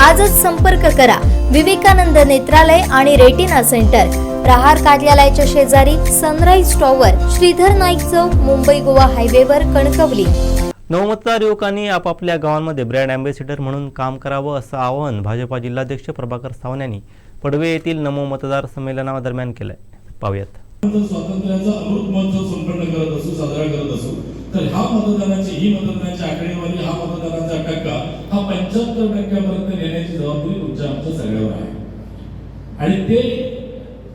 आजच संपर्क करा. विवेकानंद नेत्रालय आणि रेटिना सेंटर. प्रहार कार्यालयाच्या शेजारी सनराईज टॉवर श्रीधर नाईक चौक मुंबई गोवा हायवेवर कणकवली. नवमतदार युवकांनी आपापल्या गावांमध्ये ब्रँड अँबॅसिडर म्हणून काम करावं असं आवाहन भाजपा जिल्हाध्यक्ष प्रभाकर सावंत यांनी पडवे येथील नमो मतदार संमेलनादरम्यान केलंय. पाहूयात. स्वातंत्र्याचा अमृत महोत्सव संपन्न करत असू साजरा करत असू तर हा मतदानाची ही मतदानाची आकडेवारी हा मतदानाचा टक्का हा पंच्याहत्तर टक्क्यापर्यंत जबाबदारी सगळ्यावर आहे. आणि ते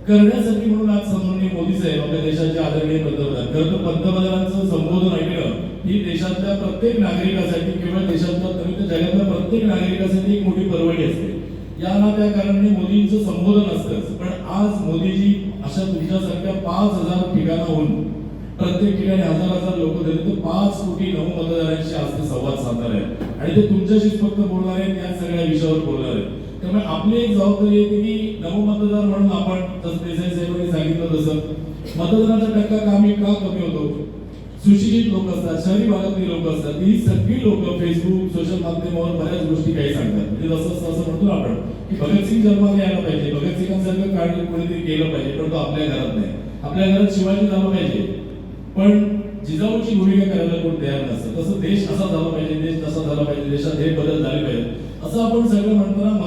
करण्यासाठी म्हणून आज सन्माननीय मोदी साहेब आपल्या देशाचे आदरणीय पंतप्रधान खरं तर पंतप्रधानांचं संबोधन ऐकणं ही देशातल्या प्रत्येक नागरिकासाठी किंवा देशातल्या तर जगातल्या प्रत्येक नागरिकासाठी एक मोठी परवडी असते. याला त्या कारणाने मोदींचं संबोधन असतंच. पण आज मोदीजी अशा तुमच्यासारख्या पाच हजार ठिकाणाहून प्रत्येक ठिकाणी हजार हजार लोक झाले तर पाच कोटी नऊ मतदारांशी आज ते संवाद साधणार आहेत. आणि ते तुमच्याशीच फक्त बोलणार आहेत या सगळ्या विषयावर बोलणार आहेत. त्यामुळे आपली एक जबाबदारी येते की नवमतदार म्हणून आपण जसं देसाई साहेबांनी सांगितलं तसं मतदानाचा टक्का कामी का कमी होतो? सुशिक्षित लोक असतात शहरी भागातली लोक असतात ही सगळी लोक फेसबुक सोशल माध्यमावर बऱ्याच गोष्टी काही सांगतात. म्हणजे जसं असं म्हणतो आपण की भगतसिंग जन्माला यायला पाहिजे भगतसिंगांसारखं काढ कोणीतरी केलं पाहिजे पण तो आपल्या घरात नाही. आपल्या घरात शिवाजी झाला पाहिजे. पण जिजाऊची भूमिका करायला कोण तयार नसतं. तसं देश असा झाला पाहिजे देश तसा झाला पाहिजे देशात हे बदल झाले पाहिजे असं आपण सगळं म्हणताना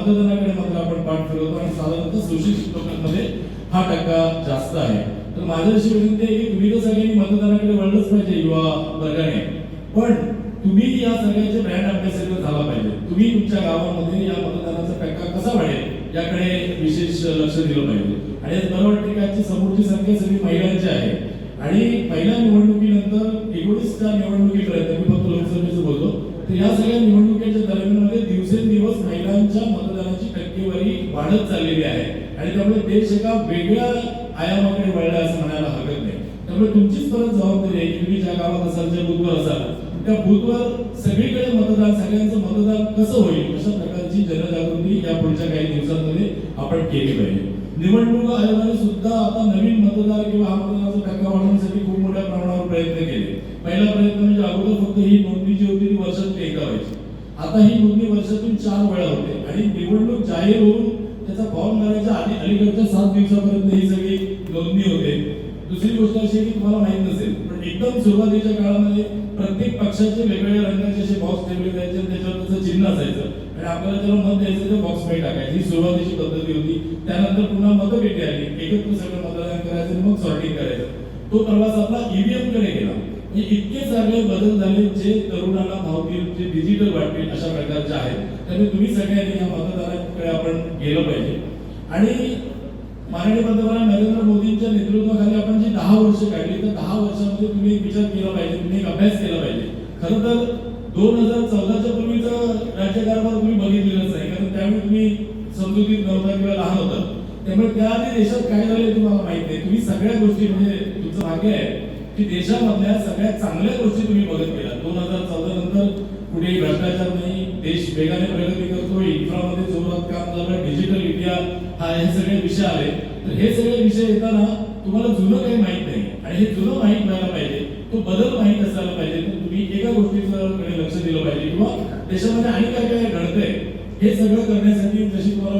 सुशिक्षित लोकांमध्ये हा टक्का जास्त आहे. तर माझ्या अशी विनंती आहे की तुम्ही तर सगळ्यांनी मतदानाकडे वळलंच पाहिजे युवा वर्गाने. पण तुम्ही या सगळ्यांचे ब्रँड अभ्यासक झाला पाहिजे. तुम्ही तुमच्या गावामध्ये या मतदानाचा टक्का कसा वाढेल याकडे विशेष लक्ष दिलं पाहिजे. आणि आज मला की आजची समोरची संख्या सगळी महिलांची आहे. आणि पहिल्या निवडणुकीनंतर एकोणीसच्या निवडणुकीपर्यंत मी फक्त लोकसभेचं बोलतो तर या सगळ्या निवडणुकीच्या दरम्यानमध्ये दिवसेंदिवस महिलांच्या मतदानाची टक्केवारी वाढत चाललेली आहे. आणि त्यामुळे देश एका वेगळ्या आयामाकडे वळला असं म्हणायला हरकत नाही. त्यामुळे तुमचीच परत जबाबदारी आहे की तुम्ही ज्या गावात असाल ज्या बुथवर असाल त्या बुथवर सगळीकडे मतदान सगळ्यांचं मतदान कसं होईल अशा प्रकारची जनजागृती या पुढच्या काही दिवसांमध्ये आपण केली पाहिजे. निवडणूक आयोगाने सुद्धा आता नवीन मतदार किंवा हा मतदानाचा टक्का वाढवण्यासाठी खूप मोठ्या प्रमाणावर प्रयत्न केले. पहिला प्रयत्न म्हणजे अगोदर फक्त ही नोंदणी जी होती ती वर्षातून एकदा व्हायची. आता ही नोंदणी वर्षातून चार वेळा होते आणि निवडणूक जाहीर होऊन त्याचा फॉर्म भरायच्या आधी अलीकडच्या सात दिवसापर्यंत ही सगळी नोंदणी होते. दुसरी गोष्ट अशी की तुम्हाला माहीत नसेल पण एकदम सुरुवातीच्या काळामध्ये प्रत्येक पक्षाचे वेगवेगळ्या रंगाचे असे बॉक्स ठेवले जायचे आणि त्याच्यावर त्याचं चिन्ह असायचं. आणि आपल्याला जेव्हा मत द्यायचं ते बॉक्समध्ये टाकायचं. ही सुरुवातीची पद्धती होती. त्यानंतर पुन्हा मतपेटी आली. एकत्र सगळं मतदान करायचं मग सॉर्टिंग करायचं. तो प्रवास आपला ईव्हीएमकडे गेला. हे इतके सगळे बदल झाले जे तरुणांना भावतील जे डिजिटल वाटतील अशा प्रकारचे आहेत. त्यामुळे तुम्ही सगळ्यांनी या मतदाराकडे आपण गेलं पाहिजे. आणि माननीय पंतप्रधान नरेंद्र मोदींच्या नेतृत्वाखाली आपण जी दहा वर्ष काढली तर दहा वर्षामध्ये तुम्ही एक विचार केला पाहिजे तुम्ही एक अभ्यास केला पाहिजे. खरं तर दोन हजार चौदाच्या पूर्वीचा राज्यकारभार तुम्ही बघितलेलंच नाही कारण त्यावेळी तुम्ही समजुतीत नव्हता किंवा लहान होता. त्यामुळे त्याआधी देशात काय झालं तुम्हाला माहिती आहे तुम्ही सगळ्या गोष्टी म्हणजे तुमचं भाग्य आहे की देशामधल्या सगळ्यात चांगल्या गोष्टी तुम्ही बघत गेला दोन हजार चौदा नंतर कुठेही भ्रष्टाचार नाही देश वेगाने प्रगती करतोय इन्फ्रामध्ये जोरात काम झालं डिजिटल इंडिया हा हे सगळे विषय आले. तर हे सगळे विषय येताना तुम्हाला जुनं काही माहीत नाही. आणि हे जुनं माहीत व्हायला पाहिजे. तो बदल माहीत असायला पाहिजे. तर तुम्ही एका गोष्टीकडे लक्ष दिलं पाहिजे. किंवा देशामध्ये आणि काय काय घडतंय हे सगळं करण्यासाठी जशी तुम्हाला